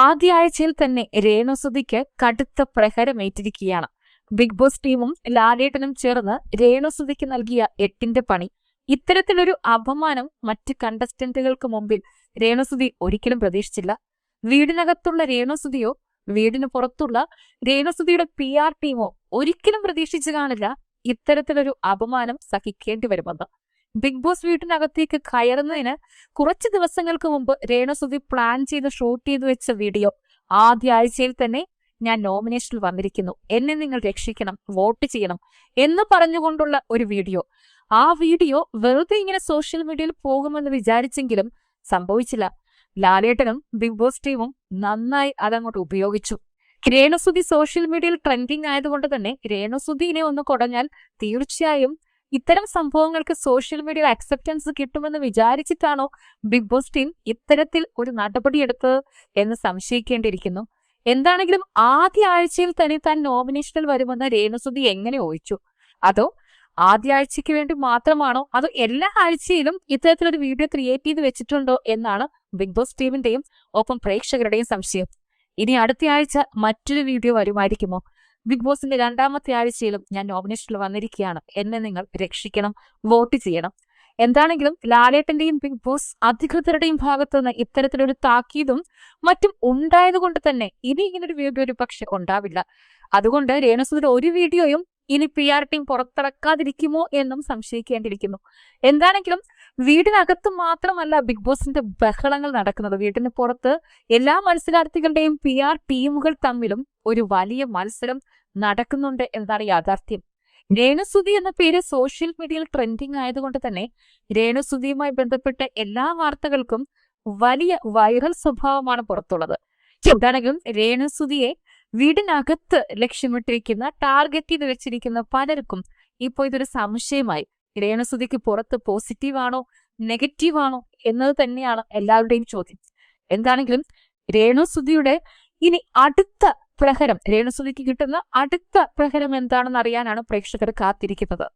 ആദ്യ ആഴ്ചയിൽ തന്നെ രേണുസുതിക്ക് കടുത്ത പ്രഹരമേറ്റിരിക്കുകയാണ്. ബിഗ് ബോസ് ടീമും ലാലേട്ടനും ചേർന്ന് രേണുസുതിക്ക് നൽകിയ എട്ടിന്റെ പണി. ഇത്തരത്തിലൊരു അപമാനം മറ്റ് കണ്ടസ്റ്റന്റുകൾക്ക് മുമ്പിൽ രേണുസുതി ഒരിക്കലും പ്രതീക്ഷിച്ചില്ല. വീടിനകത്തുള്ള രേണുസുതിയോ വീടിന് പുറത്തുള്ള രേണുസുതിയുടെ പി ആർ ടീമോ ഒരിക്കലും പ്രതീക്ഷിച്ചു കാണില്ല. ഇത്തരത്തിലൊരു അപമാനം സഹിക്കേണ്ടി വരുമെന്ന് ബിഗ് ബോസ് വീട്ടിനകത്തേക്ക് കയറുന്നതിന് കുറച്ച് ദിവസങ്ങൾക്ക് മുമ്പ് രേണുസുതി പ്ലാൻ ചെയ്ത് ഷൂട്ട് ചെയ്തു വെച്ച വീഡിയോ ആദ്യ ആഴ്ചയിൽ തന്നെ ഞാൻ നോമിനേഷനിൽ വന്നിരിക്കുന്നു. എന്നെ നിങ്ങൾ രക്ഷിക്കണം വോട്ട് ചെയ്യണം എന്ന് പറഞ്ഞുകൊണ്ടുള്ള ഒരു വീഡിയോ ആ വീഡിയോ വെറുതെ ഇങ്ങനെ സോഷ്യൽ മീഡിയയിൽ പോകുമെന്ന് വിചാരിച്ചെങ്കിലും സംഭവിച്ചില്ല. ലാലേട്ടനും ബിഗ് ബോസ് ടീമും നന്നായി അതങ്ങോട്ട് ഉപയോഗിച്ചു. രേണുസുതി സോഷ്യൽ മീഡിയയിൽ ട്രെൻഡിങ് ആയതുകൊണ്ട് തന്നെ രേണുസുതിനെ ഒന്ന് കുടഞ്ഞാൽ തീർച്ചയായും ഇത്തരം സംഭവങ്ങൾക്ക് സോഷ്യൽ മീഡിയയിൽ അക്സെപ്റ്റൻസ് കിട്ടുമെന്ന് വിചാരിച്ചിട്ടാണോ ബിഗ് ബോസ് ടീം ഇത്തരത്തിൽ ഒരു നടപടിയെടുത്തത് എന്ന് സംശയിക്കേണ്ടിയിരിക്കുന്നു. എന്താണെങ്കിലും ആദ്യ ആഴ്ചയിൽ തന്നെ താൻ നോമിനേഷനിൽ വരുമെന്ന് രേണുസുതി എങ്ങനെ ഊഹിച്ചു? അതോ ആദ്യ ആഴ്ചയ്ക്ക് വേണ്ടി മാത്രമാണോ? അതോ എല്ലാ ആഴ്ചയിലും ഇത്തരത്തിലൊരു വീഡിയോ ക്രിയേറ്റ് ചെയ്ത് വെച്ചിട്ടുണ്ടോ എന്നാണ് ബിഗ് ബോസ് ടീമിന്റെയും ഒപ്പം പ്രേക്ഷകരുടെയും സംശയം. ഇനി അടുത്ത ആഴ്ച മറ്റൊരു വീഡിയോ വരുമായിരിക്കുമോ? ബിഗ് ബോസിന്റെ രണ്ടാമത്തെ ആഴ്ചയിലും ഞാൻ നോമിനേഷനിൽ വന്നിരിക്കുകയാണ്. എന്നെ നിങ്ങൾ രക്ഷിക്കണം വോട്ട് ചെയ്യണം. എന്താണെങ്കിലും ലാലേട്ടന്റെയും ബിഗ് ബോസ് അധികൃതരുടെയും ഭാഗത്തു നിന്ന് ഇത്തരത്തിലൊരു താക്കീതും മറ്റും ഉണ്ടായതുകൊണ്ട് തന്നെ ഇനി ഇങ്ങനൊരു വീഡിയോ ഒരു പക്ഷെ ഉണ്ടാവില്ല. അതുകൊണ്ട് രേണുസുതിയുടെ ഒരു വീഡിയോയും ഇനി പി ആർ ടീം പുറത്തിറക്കാതിരിക്കുമോ എന്നും സംശയിക്കേണ്ടിയിരിക്കുന്നു. എന്താണെങ്കിലും വീടിനകത്ത് മാത്രമല്ല ബിഗ് ബോസിന്റെ ബഹളങ്ങൾ നടക്കുന്നത്. വീടിന് പുറത്ത് എല്ലാ മത്സരാർത്ഥികളുടെയും പി ആർ ടീമുകൾ തമ്മിലും ഒരു വലിയ മത്സരം നടക്കുന്നുണ്ട് എന്നതാണ് യാഥാർത്ഥ്യം. രേണുസുതി എന്ന പേര് സോഷ്യൽ മീഡിയയിൽ ട്രെൻഡിങ് ആയതുകൊണ്ട് തന്നെ രേണുസുതിയുമായി ബന്ധപ്പെട്ട എല്ലാ വാർത്തകൾക്കും വലിയ വൈറൽ സ്വഭാവമാണ് പുറത്തുള്ളത്. എന്താണെങ്കിലും രേണുസുതിയെ വീടിനകത്ത് ലക്ഷ്യമിട്ടിരിക്കുന്ന ടാർഗറ്റ് ചെയ്ത് വെച്ചിരിക്കുന്ന പലർക്കും ഇപ്പോൾ ഇതൊരു സംശയമായി. രേണുസുതിക്ക് പുറത്ത് പോസിറ്റീവാണോ നെഗറ്റീവാണോ എന്നത് തന്നെയാണ് എല്ലാവരുടെയും ചോദ്യം. എന്താണെങ്കിലും രേണുസുതിയുടെ ഇനി അടുത്ത പ്രഹരം രേണുസുതിക്ക് കിട്ടുന്ന അടുത്ത പ്രഹരം എന്താണെന്ന് അറിയാനാണ് പ്രേക്ഷകർ കാത്തിരിക്കുന്നത്.